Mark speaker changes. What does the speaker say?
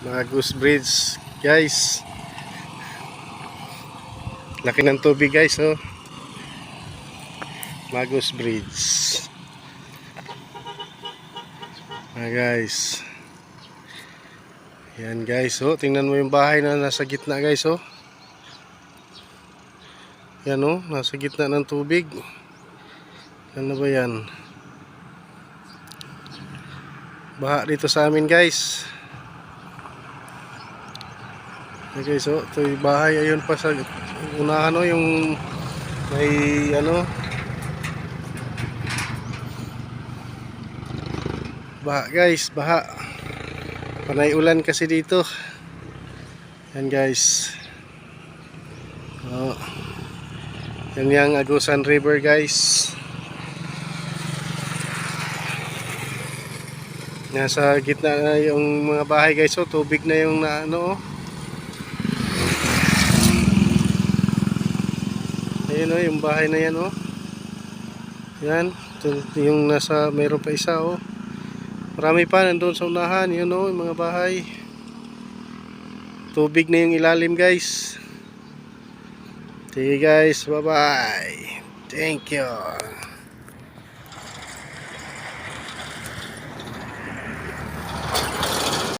Speaker 1: Mga Goose Bridge, guys. Laki ng tubig, guys, oh. Mga Goose Bridge. Ah, guys. Yan, guys, oh. Tingnan mo yung bahay na nasa gitna, guys, oh. Yan, oh. Nasa gitna ng tubig. Ano ba yan? Baha dito sa amin, guys. Okay, so ito yung bahay. Ayun pa sa unahan no yung may ano baha. Guys baha. Panay ulan kasi dito. Yan guys. Oh. yan yung Agusan River guys. Nasa gitna na yung mga bahay guys. So tubig na yung na ano oh. Ayun oh, yung bahay na yan oh. Yan, yung nasa mayroon pa isa oh. Marami pa nandoon sa unahan, yun oh, yung mga bahay. Tubig na yung ilalim guys. Sige guys, bye bye. Thank you.